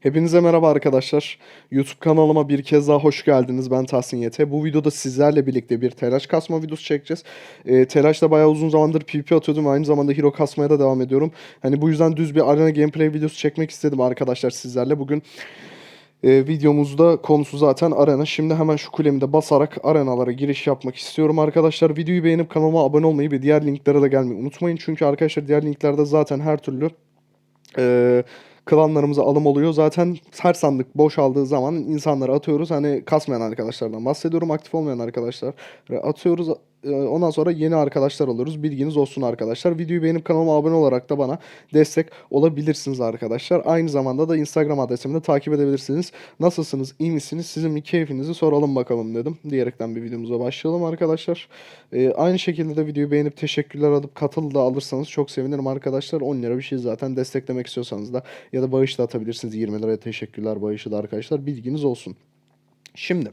Hepinize merhaba arkadaşlar. YouTube kanalıma bir kez daha hoş geldiniz. Ben Tahsin Yete. Bu videoda sizlerle birlikte bir telaş kasma videosu çekeceğiz. Ee, telaşta bayağı uzun zamandır PvP atıyordum. Aynı zamanda hero kasmaya da devam ediyorum. Hani bu yüzden düz bir arena gameplay videosu çekmek istedim arkadaşlar sizlerle. Bugün e, videomuzda konusu zaten arena. Şimdi hemen şu kulemi de basarak arenalara giriş yapmak istiyorum arkadaşlar. Videoyu beğenip kanalıma abone olmayı ve diğer linklere de gelmeyi unutmayın. Çünkü arkadaşlar diğer linklerde zaten her türlü e, klanlarımıza alım oluyor. Zaten her sandık boşaldığı zaman insanlara atıyoruz. Hani kasmayan arkadaşlardan bahsediyorum. Aktif olmayan arkadaşlar atıyoruz. E, Ondan sonra yeni arkadaşlar alıyoruz. Bilginiz olsun arkadaşlar. Videoyu beğenip kanalıma abone olarak da bana destek olabilirsiniz arkadaşlar. Aynı zamanda da Instagram adresimi de takip edebilirsiniz. Nasılsınız? iyi misiniz? Sizin bir keyfinizi soralım bakalım dedim. Diyerekten bir videomuza başlayalım arkadaşlar. Ee, aynı şekilde de videoyu beğenip teşekkürler alıp katıl da alırsanız çok sevinirim arkadaşlar. 10 lira bir şey zaten desteklemek istiyorsanız da ya da bağış da atabilirsiniz. 20 liraya teşekkürler bağışı da arkadaşlar. Bilginiz olsun. Şimdi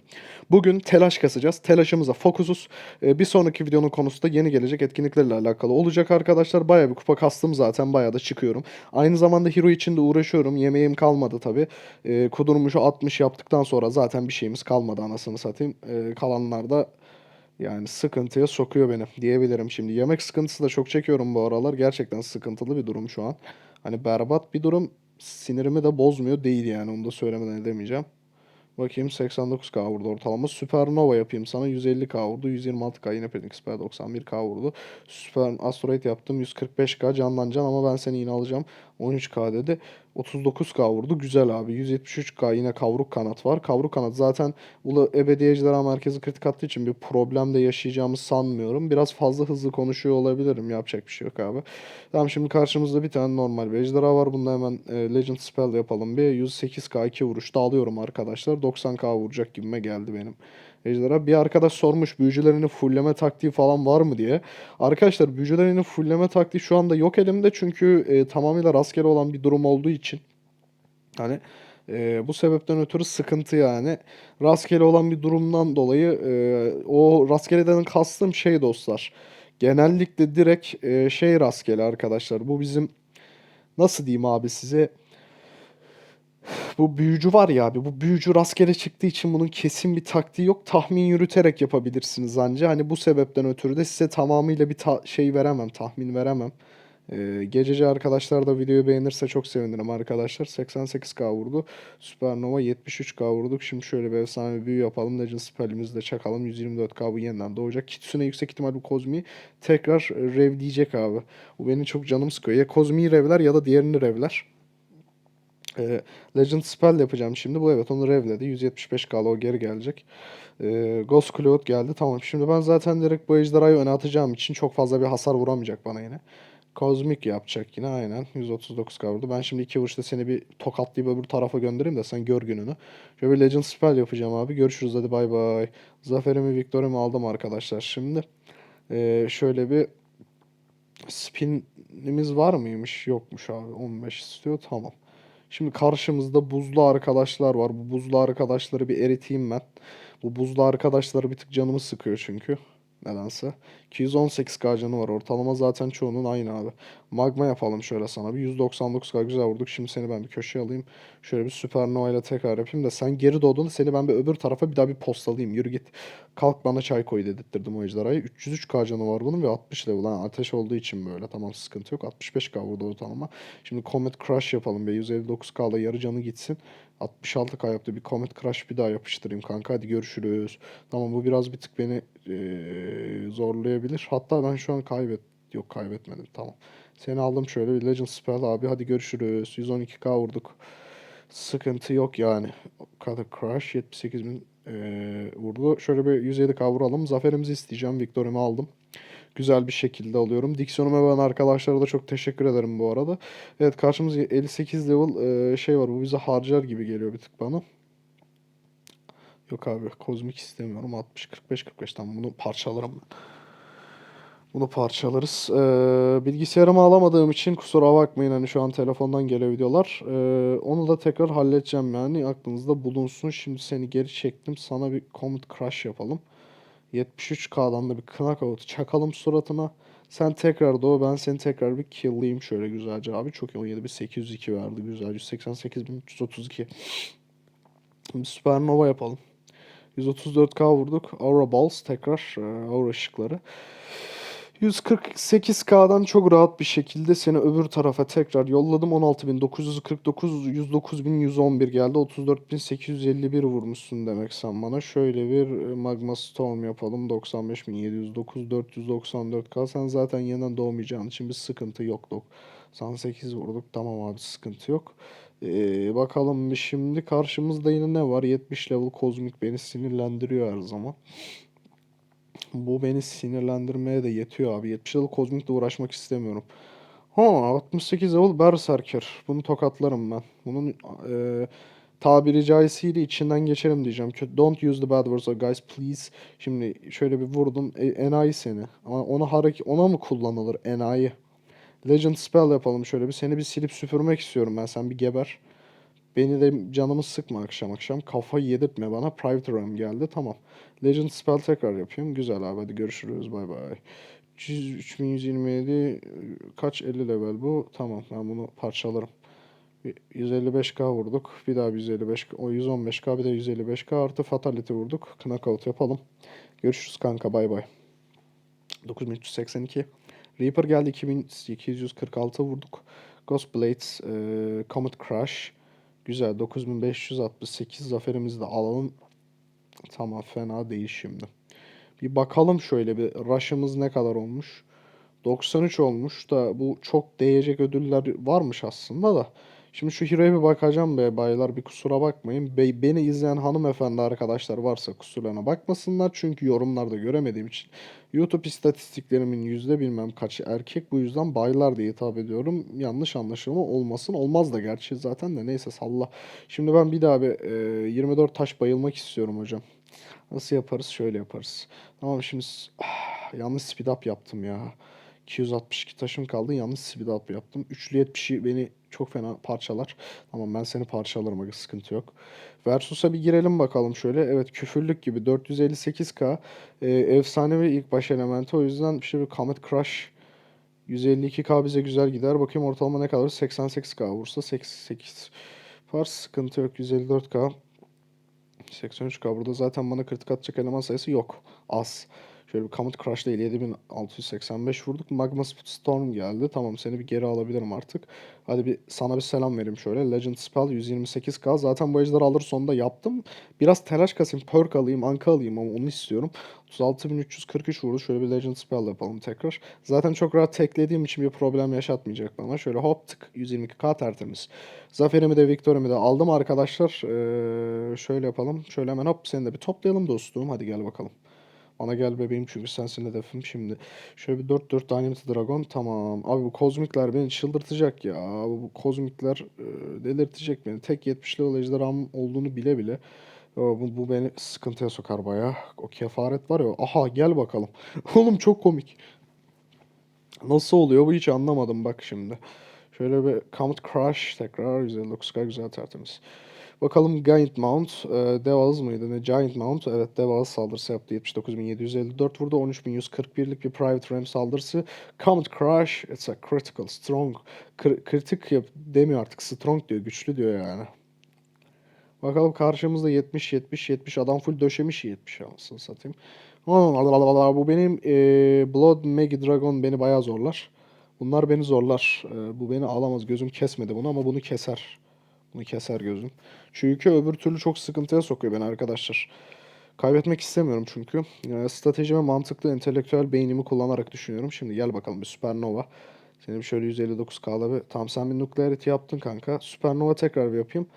bugün telaş kasacağız. Telaşımıza fokusuz. Ee, bir sonraki videonun konusu da yeni gelecek etkinliklerle alakalı olacak arkadaşlar. Bayağı bir kupa kastım zaten. Bayağı da çıkıyorum. Aynı zamanda hero için de uğraşıyorum. Yemeğim kalmadı tabi. Ee, kudurmuşu 60 yaptıktan sonra zaten bir şeyimiz kalmadı anasını satayım. Ee, kalanlar da yani sıkıntıya sokuyor beni diyebilirim şimdi. Yemek sıkıntısı da çok çekiyorum bu aralar. Gerçekten sıkıntılı bir durum şu an. Hani berbat bir durum. Sinirimi de bozmuyor değil yani. Onu da söylemeden edemeyeceğim. Bakayım 89k vurdu ortalama. Supernova yapayım sana 150k vurdu. 126k yine Phoenix Spire 91k vurdu. Süper Asteroid yaptım 145k canlanacaksın ama ben seni yine alacağım. 13k dedi. 39k vurdu. Güzel abi. 173k yine kavruk kanat var. Kavruk kanat zaten Ulu Ebedi Ejderha Merkezi kritik attığı için bir problem de yaşayacağımı sanmıyorum. Biraz fazla hızlı konuşuyor olabilirim. Yapacak bir şey yok abi. Tamam şimdi karşımızda bir tane normal bir ejderha var. Bunda hemen e, Legend Spell yapalım. Bir 108k 2 vuruşta alıyorum arkadaşlar. 90k vuracak gibime geldi benim ejderha. Bir arkadaş sormuş büyücülerini fullleme taktiği falan var mı diye. Arkadaşlar büyücülerini fullleme taktiği şu anda yok elimde çünkü e, tamamıyla rastgele olan bir durum olduğu için. Hani e, bu sebepten ötürü sıkıntı yani. Rastgele olan bir durumdan dolayı e, o rastgeleden kastım şey dostlar. Genellikle direkt e, şey rastgele arkadaşlar. Bu bizim nasıl diyeyim abi size bu büyücü var ya abi bu büyücü rastgele çıktığı için bunun kesin bir taktiği yok. Tahmin yürüterek yapabilirsiniz anca. Hani bu sebepten ötürü de size tamamıyla bir ta- şey veremem, tahmin veremem. Ee, gececi arkadaşlar da videoyu beğenirse çok sevinirim arkadaşlar. 88k vurdu. Supernova 73k vurduk. Şimdi şöyle bir efsane bir büyü yapalım. Legend spellimizi de çakalım. 124k bu yeniden doğacak. Kitsune yüksek ihtimal bu Kozmi'yi tekrar revleyecek abi. Bu benim çok canım sıkıyor. Ya Kozmi'yi revler ya da diğerini revler. Ee, Legend Spell yapacağım şimdi. Bu evet onu revledi. 175 kala o geri gelecek. Ee, Ghost Cloud geldi. Tamam şimdi ben zaten direkt bu ejderhayı öne atacağım için çok fazla bir hasar vuramayacak bana yine. Kozmik yapacak yine aynen. 139 kavurdu. Ben şimdi iki vuruşta seni bir tokatlayıp öbür tarafa göndereyim de sen gör gününü. Şöyle bir Legend Spell yapacağım abi. Görüşürüz hadi bay bay. Zaferimi, Victory'mi aldım arkadaşlar şimdi. Ee, şöyle bir spinimiz var mıymış? Yokmuş abi. 15 istiyor. Tamam. Şimdi karşımızda buzlu arkadaşlar var. Bu buzlu arkadaşları bir eriteyim ben. Bu buzlu arkadaşları bir tık canımı sıkıyor çünkü. Nedense. 218k canı var. Ortalama zaten çoğunun aynı abi. Magma yapalım şöyle sana. Bir 199k güzel vurduk. Şimdi seni ben bir köşeye alayım. Şöyle bir süpernova ile tekrar yapayım da sen geri doğdun. Seni ben bir öbür tarafa bir daha bir postalayayım. Yürü git. Kalk bana çay koy dedirttirdim o ejderhayı. 303k canı var bunun ve 60 level. Yani ateş olduğu için böyle. Tamam sıkıntı yok. 65k vurdu ortalama. Şimdi Comet Crush yapalım be. 159k'da yarı canı gitsin. 66k yaptı. Bir Comet Crush bir daha yapıştırayım kanka. Hadi görüşürüz. Tamam bu biraz bir tık beni eee, zorlayabilir. Hatta ben şu an kaybet yok kaybetmedim. Tamam. Seni aldım şöyle bir Legend Spell abi. Hadi görüşürüz. 112k vurduk. Sıkıntı yok yani. Cutter Crush 78 bin eee, vurdu. Şöyle bir 107k vuralım. Zaferimizi isteyeceğim. Victory'mi aldım. Güzel bir şekilde alıyorum. Diksiyonuma ben arkadaşlara da çok teşekkür ederim bu arada. Evet karşımızda 58 level eee, şey var. Bu bize harcar gibi geliyor bir tık bana. Yok abi kozmik istemiyorum. 60 45 45 tamam bunu parçalarım. Bunu parçalarız. Ee, bilgisayarımı alamadığım için kusura bakmayın hani şu an telefondan geliyor videolar. Ee, onu da tekrar halledeceğim yani aklınızda bulunsun. Şimdi seni geri çektim. Sana bir Comet Crush yapalım. 73K'dan da bir Knockout çakalım suratına. Sen tekrar doğu ben seni tekrar bir kill'layayım şöyle güzelce abi. Çok iyi 17802 verdi güzel 188.332. Şimdi Supernova yapalım. 134k vurduk. Aura Balls tekrar e, Aura ışıkları. 148K'dan çok rahat bir şekilde seni öbür tarafa tekrar yolladım. 16.949, 109.111 geldi. 34.851 vurmuşsun demek sen bana. Şöyle bir e, Magma Storm yapalım. 95.709, 494K. Sen zaten yeniden doğmayacağın için bir sıkıntı yok. 98 vurduk. Tamam abi sıkıntı yok. Ee, bakalım şimdi karşımızda yine ne var? 70 level kozmik beni sinirlendiriyor her zaman. Bu beni sinirlendirmeye de yetiyor abi. 70 level kozmikle uğraşmak istemiyorum. Ha 68 level Berserker. Bunu tokatlarım ben. Bunun e, tabiri caizsiyle içinden geçerim diyeceğim. Don't use the bad words guys please. Şimdi şöyle bir vurdum. E, enayi seni. Ama ona hareket ona mı kullanılır enayi? Legend spell yapalım şöyle bir. Seni bir silip süpürmek istiyorum ben. Sen bir geber. Beni de canımı sıkma akşam akşam. Kafayı yedirtme bana. Private RAM geldi. Tamam. Legend spell tekrar yapayım. Güzel abi. Hadi görüşürüz. Bay bay. 3127 kaç 50 level bu? Tamam ben bunu parçalarım. Bir 155k vurduk. Bir daha bir 155 o 115k bir de 155k artı fatality vurduk. Knockout yapalım. Görüşürüz kanka bay bay. 9382. Reaper geldi 2246 vurduk. Ghost Blades, e, Comet Crash. Güzel 9568 zaferimizi de alalım. Tamam fena değil şimdi. Bir bakalım şöyle bir rush'ımız ne kadar olmuş. 93 olmuş da bu çok değecek ödüller varmış aslında da. Şimdi şu hero'ya bir bakacağım be baylar bir kusura bakmayın. Be- beni izleyen hanımefendi arkadaşlar varsa kusurlarına bakmasınlar. Çünkü yorumlarda göremediğim için YouTube istatistiklerimin yüzde bilmem kaçı erkek. Bu yüzden baylar diye hitap ediyorum. Yanlış anlaşılma olmasın. Olmaz da gerçi zaten de neyse salla. Şimdi ben bir daha bir e, 24 taş bayılmak istiyorum hocam. Nasıl yaparız? Şöyle yaparız. Tamam şimdi ah, yanlış speed up yaptım ya. 262 taşım kaldı. Yanlış speed yaptım. Üçlü 70'i beni çok fena parçalar. Tamam ben seni parçalarım. aga, Sıkıntı yok. Versus'a bir girelim bakalım şöyle. Evet küfürlük gibi 458k. Ee, efsanevi ilk baş elementi. O yüzden bir Comet Crush 152k bize güzel gider. Bakayım ortalama ne kadar? 88k vursa 88 var. Sıkıntı yok. 154k. 83k burada zaten bana kritik atacak eleman sayısı yok. Az. Şöyle bir Comet Crush değil 7685 vurduk. Magma Storm geldi. Tamam seni bir geri alabilirim artık. Hadi bir sana bir selam vereyim şöyle. Legend Spell 128k. Zaten bu ejderi alır sonunda yaptım. Biraz telaş kasayım. Perk alayım. Anka alayım ama onu istiyorum. 36343 vurdu. Şöyle bir Legend Spell yapalım tekrar. Zaten çok rahat teklediğim için bir problem yaşatmayacak bana. Şöyle hop tık 122k tertemiz. Zaferimi de Victor'imi de aldım arkadaşlar. Ee, şöyle yapalım. Şöyle hemen hop seni de bir toplayalım dostum. Hadi gel bakalım. Bana gel bebeğim çünkü sensin hedefim şimdi. Şöyle bir 4-4 Dynamite Dragon tamam. Abi bu kozmikler beni çıldırtacak ya. Abi bu kozmikler e, delirtecek beni. Tek 70 level ejderham olduğunu bile bile. e, Bu, bu beni sıkıntıya sokar baya. O kefaret var ya. Aha gel bakalım. Oğlum çok komik. Nasıl oluyor bu hiç anlamadım bak şimdi. Şöyle bir Comet Crush tekrar 159k güzel tertemiz. Bakalım Giant Mount. E, Devaz mıydı ne? Giant Mount. Evet Devaz saldırısı yaptı. 79.754 vurdu. 13.141'lik bir Private Ram saldırısı. Comet Crush. It's a critical. Strong. Kri- kritik yap demiyor artık. Strong diyor. Güçlü diyor yani. Bakalım karşımızda 70 70 70 adam full döşemiş 70 anasını satayım. Bu benim e, Blood Mega Dragon beni bayağı zorlar. Bunlar beni zorlar. E, bu beni alamaz. Gözüm kesmedi bunu ama bunu keser. Bunu keser gözüm. Çünkü öbür türlü çok sıkıntıya sokuyor beni arkadaşlar. Kaybetmek istemiyorum çünkü. E, stratejime mantıklı, entelektüel beynimi kullanarak düşünüyorum. Şimdi gel bakalım bir Supernova. Seni şöyle 159k'la bir... Tamam sen bir Nuclearity yaptın kanka. Supernova tekrar bir yapayım.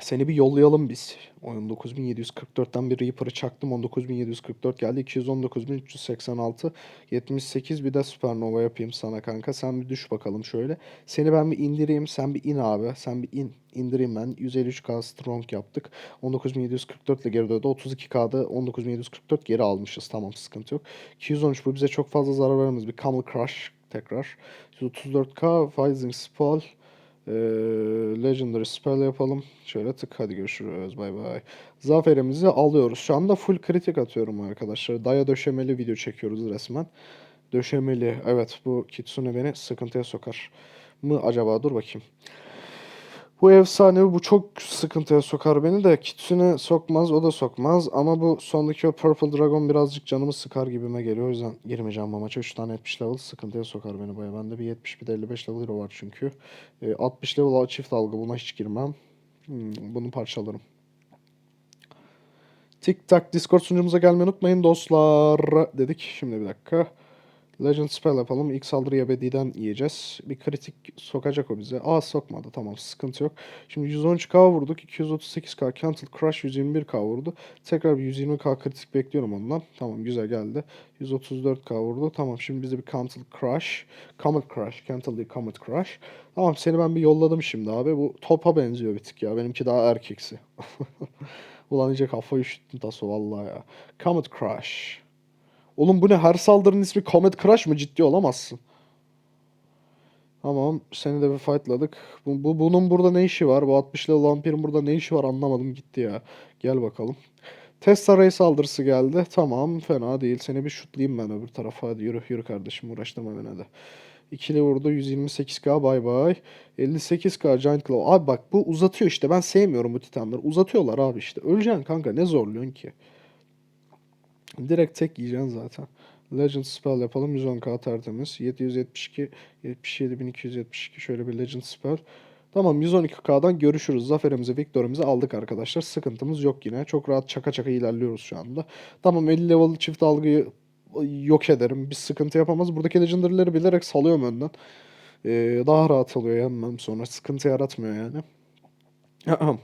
Seni bir yollayalım biz. Oyun 9744'ten bir Reaper'ı çaktım. 19744 geldi. 219386. 78 bir de Supernova yapayım sana kanka. Sen bir düş bakalım şöyle. Seni ben bir indireyim. Sen bir in abi. Sen bir in. indireyim ben. 153k strong yaptık. 19744 ile geri döndü. 32k'da 19744 geri almışız. Tamam sıkıntı yok. 213 bu bize çok fazla zarar vermez. Bir Camel Crush tekrar. 134k Rising Spell. Ee, Legendary spell yapalım. Şöyle tık hadi görüşürüz. Bay bay. Zaferimizi alıyoruz. Şu anda full kritik atıyorum arkadaşlar. Daya döşemeli video çekiyoruz resmen. Döşemeli. Evet bu Kitsune beni sıkıntıya sokar mı acaba? Dur bakayım. Bu efsane bu çok sıkıntıya sokar beni de Kitsune sokmaz o da sokmaz. Ama bu sondaki o Purple Dragon birazcık canımı sıkar gibime geliyor. O yüzden girmeyeceğim bu maça. 3 tane 70 level sıkıntıya sokar beni baya bende bir 70 bir de 55 level hero var çünkü. E, 60 level çift algı buna hiç girmem. Hmm, bunu parçalarım. Tik tak Discord sunucumuza gelmeyi unutmayın dostlar. Dedik. Şimdi bir dakika Legend Spell yapalım. İlk saldırıyı ebediden yiyeceğiz. Bir kritik sokacak o bize. Aa sokmadı. Tamam sıkıntı yok. Şimdi 113k vurduk. 238k Cancel Crush 121k vurdu. Tekrar bir 120k kritik bekliyorum ondan. Tamam güzel geldi. 134k vurdu. Tamam şimdi bize bir Cancel Crush. Comet Crush. Cancel değil Comet Crush. Tamam seni ben bir yolladım şimdi abi. Bu topa benziyor bir tık ya. Benimki daha erkeksi. Ulan iyice kafayı üşüttüm taso vallahi ya. Comet Crush. Oğlum bu ne? Her saldırının ismi Comet Crush mı? Ciddi olamazsın. Tamam. Seni de bir fightladık. Bu, bu, bunun burada ne işi var? Bu 60 level vampirin burada ne işi var anlamadım gitti ya. Gel bakalım. Test arayı saldırısı geldi. Tamam fena değil. Seni bir şutlayayım ben öbür tarafa. Hadi yürü yürü kardeşim uğraştırma beni de. İkili vurdu 128k bay bay. 58k Giant Claw. Abi bak bu uzatıyor işte. Ben sevmiyorum bu titanları. Uzatıyorlar abi işte. Öleceksin kanka ne zorluyorsun ki? Direkt tek yiyeceksin zaten. Legend spell yapalım. 110k tertemiz. 772, 77272 şöyle bir legend spell. Tamam 112k'dan görüşürüz. Zaferimizi, victorimizi aldık arkadaşlar. Sıkıntımız yok yine. Çok rahat çaka çaka ilerliyoruz şu anda. Tamam 50 level çift algıyı yok ederim. Bir sıkıntı yapamaz. Buradaki legendary'leri bilerek salıyorum önden. Ee, daha rahat alıyor yenmem sonra. Sıkıntı yaratmıyor yani.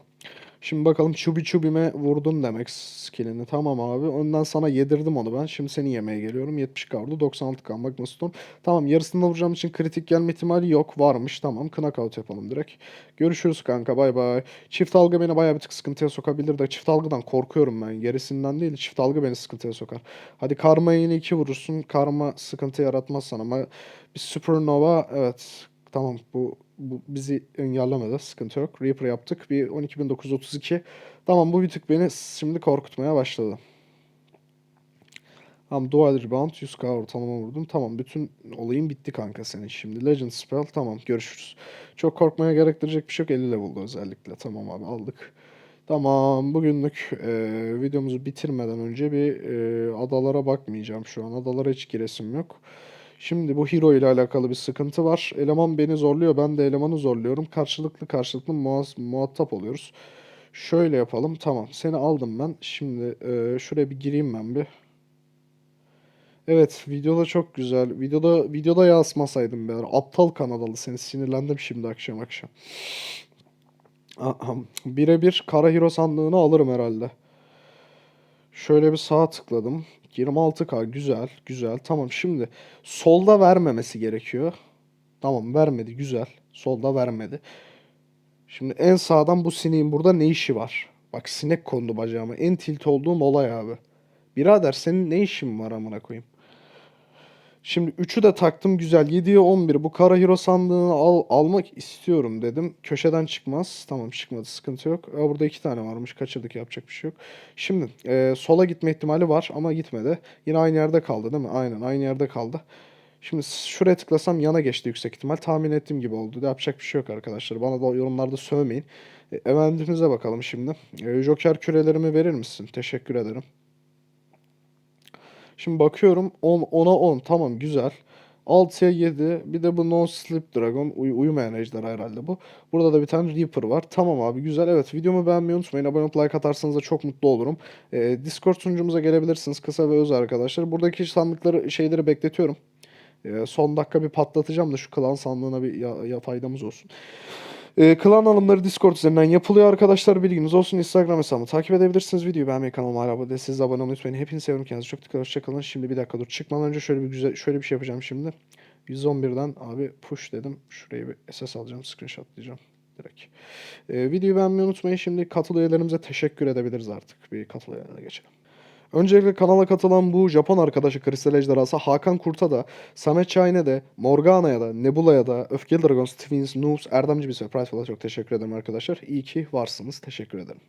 Şimdi bakalım çubi çubime vurdun demek skillini. Tamam abi. Önden sana yedirdim onu ben. Şimdi seni yemeye geliyorum. 70 kaldı. 96 kan. Bak Muston. Tamam yarısında vuracağım için kritik gelme ihtimali yok. Varmış. Tamam. Knockout yapalım direkt. Görüşürüz kanka. Bay bay. Çift algı beni bayağı bir tık sıkıntıya sokabilir de çift algıdan korkuyorum ben. Gerisinden değil. Çift algı beni sıkıntıya sokar. Hadi karmaya yine 2 vurursun. Karma sıkıntı yaratmaz sana ama bir supernova evet Tamam bu, bu bizi engellemedi. Sıkıntı yok. Reaper yaptık. Bir 12932. Tamam bu bir tık beni şimdi korkutmaya başladı. Tamam dual rebound 100k ortalama vurdum. Tamam bütün olayın bitti kanka senin şimdi. Legend spell tamam görüşürüz. Çok korkmaya gerektirecek bir şey yok. 50 level'da özellikle. Tamam abi aldık. Tamam bugünlük e, videomuzu bitirmeden önce bir e, adalara bakmayacağım şu an. Adalara hiç giresim yok. Şimdi bu hero ile alakalı bir sıkıntı var. Eleman beni zorluyor, ben de elemanı zorluyorum. Karşılıklı karşılıklı muha- muhatap oluyoruz. Şöyle yapalım. Tamam, seni aldım ben. Şimdi e, şuraya bir gireyim ben bir. Evet, videoda çok güzel. Videoda videoda yazmasaydım ben. Aptal Kanadalı seni sinirlendim şimdi akşam akşam. Birebir Kara Hero sandığını alırım herhalde. Şöyle bir sağa tıkladım. 26K güzel güzel. Tamam şimdi solda vermemesi gerekiyor. Tamam vermedi güzel. Solda vermedi. Şimdi en sağdan bu sineğin burada ne işi var? Bak sinek kondu bacağıma. En tilt olduğum olay abi. Birader senin ne işin var amına koyayım? Şimdi 3'ü de taktım güzel. 7'ye 11. Bu Kara Hero sandığını al, almak istiyorum dedim. Köşeden çıkmaz. Tamam çıkmadı sıkıntı yok. Aa, burada iki tane varmış. Kaçırdık yapacak bir şey yok. Şimdi e, sola gitme ihtimali var ama gitmedi. Yine aynı yerde kaldı değil mi? Aynen aynı yerde kaldı. Şimdi şuraya tıklasam yana geçti yüksek ihtimal. Tahmin ettiğim gibi oldu. Yapacak bir şey yok arkadaşlar. Bana da yorumlarda sövmeyin. E, eventimize bakalım şimdi. E, Joker kürelerimi verir misin? Teşekkür ederim. Şimdi bakıyorum 10 10'a 10 tamam güzel. 6'ya 7 bir de bu No Sleep Dragon uy uyumayan ejder herhalde bu. Burada da bir tane Reaper var. Tamam abi güzel evet videomu beğenmeyi unutmayın. Abone olup like atarsanız da çok mutlu olurum. Ee, Discord sunucumuza gelebilirsiniz kısa ve öz arkadaşlar. Buradaki sandıkları şeyleri bekletiyorum. Ee, son dakika bir patlatacağım da şu klan sandığına bir ya, ya faydamız olsun. Ee, klan alımları Discord üzerinden yapılıyor arkadaşlar. Bilginiz olsun. Instagram hesabımı takip edebilirsiniz. Videoyu beğenmeyi kanalıma hala abone değilseniz abone olmayı unutmayın. Hepinizi seviyorum. Kendinize çok dikkat. Hoşçakalın. Şimdi bir dakika dur. Çıkmadan önce şöyle bir güzel şöyle bir şey yapacağım şimdi. 111'den abi push dedim. Şurayı bir SS alacağım. Screenshotlayacağım direkt. Ee, videoyu beğenmeyi unutmayın. Şimdi katıl üyelerimize teşekkür edebiliriz artık. Bir katıl üyelerine geçelim. Öncelikle kanala katılan bu Japon arkadaşı Kristal Ejderhası Hakan Kurt'a da, Samet Şahin'e de, Morgana'ya da, Nebula'ya da, Öfkeli Dragons, Twins, Noobs, Erdemci bir Price çok teşekkür ederim arkadaşlar. İyi ki varsınız. Teşekkür ederim.